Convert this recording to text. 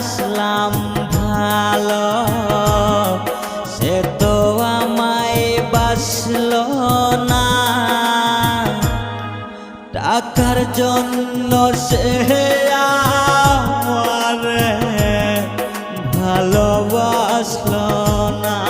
আসলাম ভালো। সে তো আমায় বাসল না। টাকার জন্য সে আমার ভালোবাসল না।